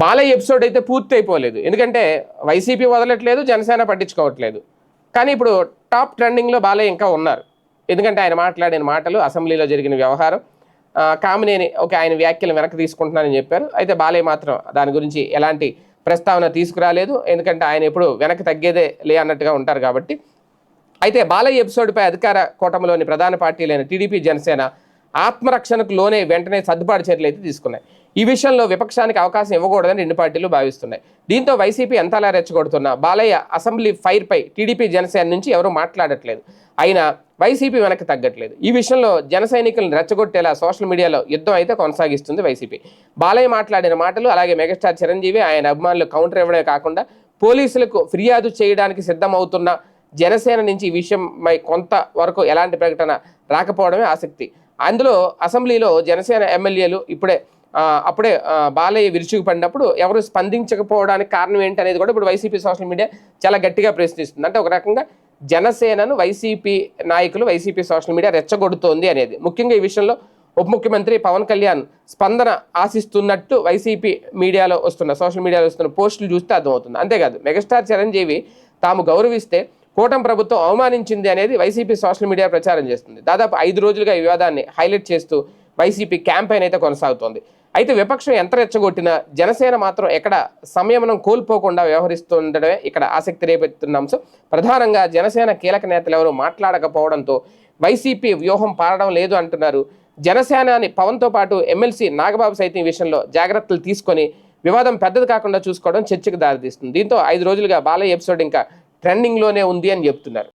Balayya episode అయితే పూర్తి అయిపోలేదు. ఎందుకంటే వైసీపీ వదలట్లేదు జనసేన పట్టించుకోవట్లేదు. కానీ ఇప్పుడు టాప్ ట్రెండింగ్లో బాలయ్య ఇంకా ఉన్నారు. ఎందుకంటే ఆయన మాట్లాడిన మాటలు అసెంబ్లీలో జరిగిన వ్యవహారం కామినేని ఓకే ఆయన వ్యాఖ్యలు వెనక్కి తీసుకుంటున్నానని చెప్పారు. అయితే బాలయ్య మాత్రం దాని గురించి ఎలాంటి ప్రస్తావన తీసుకురాలేదు. ఎందుకంటే ఆయన ఎప్పుడు వెనక్కి తగ్గేదే లే అన్నట్టుగా ఉంటారు కాబట్టి. అయితే బాలయ్య ఎపిసోడ్పై అధికార కూటమిలోని ప్రధాన పార్టీలైన టీడీపీ జనసేన ఆత్మరక్షణకు లోనే వెంటనే సర్దుబాటు చర్యలు అయితే తీసుకున్నాయి. ఈ విషయంలో విపక్షానికి అవకాశం ఇవ్వకూడదని రెండు పార్టీలు భావిస్తున్నాయి. దీంతో వైసీపీ ఎంతలా రెచ్చగొడుతున్నా బాలయ్య అసెంబ్లీ ఫైర్పై టీడీపీ జనసేన నుంచి ఎవరూ మాట్లాడట్లేదు. అయినా వైసీపీ వెనక్కి తగ్గట్లేదు. ఈ విషయంలో జన సైనికులను రెచ్చగొట్టేలా సోషల్ మీడియాలో యుద్ధం అయితే కొనసాగిస్తుంది వైసీపీ. బాలయ్య మాట్లాడిన మాటలు అలాగే మెగాస్టార్ చిరంజీవి ఆయన అభిమానులు కౌంటర్ ఇవ్వడమే కాకుండా పోలీసులకు ఫిర్యాదు చేయడానికి సిద్ధమవుతున్న జనసేన నుంచి ఈ విషయంపై కొంత వరకు ఎలాంటి ప్రకటన రాకపోవడమే ఆసక్తి. అందులో అసెంబ్లీలో జనసేన ఎమ్మెల్యేలు ఇప్పుడే అప్పుడే బాలయ్య విరుచుకుపడినప్పుడు ఎవరు స్పందించకపోవడానికి కారణం ఏంటి అనేది కూడా ఇప్పుడు వైసీపీ సోషల్ మీడియా చాలా గట్టిగా ప్రశ్నిస్తుంది. అంటే ఒక రకంగా జనసేనను వైసీపీ నాయకులు వైసీపీ సోషల్ మీడియా రెచ్చగొడుతోంది అనేది. ముఖ్యంగా ఈ విషయంలో ఉప ముఖ్యమంత్రి పవన్ కళ్యాణ్ స్పందన ఆశిస్తున్నట్టు వైసీపీ మీడియాలో వస్తున్న సోషల్ మీడియాలో వస్తున్న పోస్టులు చూస్తే అర్థమవుతుంది. అంతేకాదు మెగాస్టార్ చిరంజీవి తాము గౌరవిస్తే కూటమి ప్రభుత్వం అవమానించింది అనేది వైసీపీ సోషల్ మీడియా ప్రచారం చేస్తుంది. దాదాపు ఐదు రోజులుగా ఈ వివాదాన్ని హైలైట్ చేస్తూ వైసీపీ క్యాంపెయిన్ అయితే కొనసాగుతోంది. అయితే విపక్షం ఎంత రెచ్చగొట్టినా జనసేన మాత్రం ఎక్కడ సంయమనం కోల్పోకుండా వ్యవహరిస్తుండడమే ఇక్కడ ఆసక్తి రేపెత్తున్న అంశం. ప్రధానంగా జనసేన కీలక నేతలు ఎవరు మాట్లాడకపోవడంతో వైసీపీ వ్యూహం పారడం లేదు అంటున్నారు. జనసేనాని పవన్తో పాటు ఎమ్మెల్సీ నాగబాబు సైతం ఈ విషయంలో జాగ్రత్తలు తీసుకొని వివాదం పెద్దది కాకుండా చూసుకోవడం చర్చకు దారితీస్తుంది. దీంతో ఐదు రోజులుగా బాలయ్య ఎపిసోడ్ ఇంకా ట్రెండింగ్లోనే ఉంది అని చెప్తున్నారు.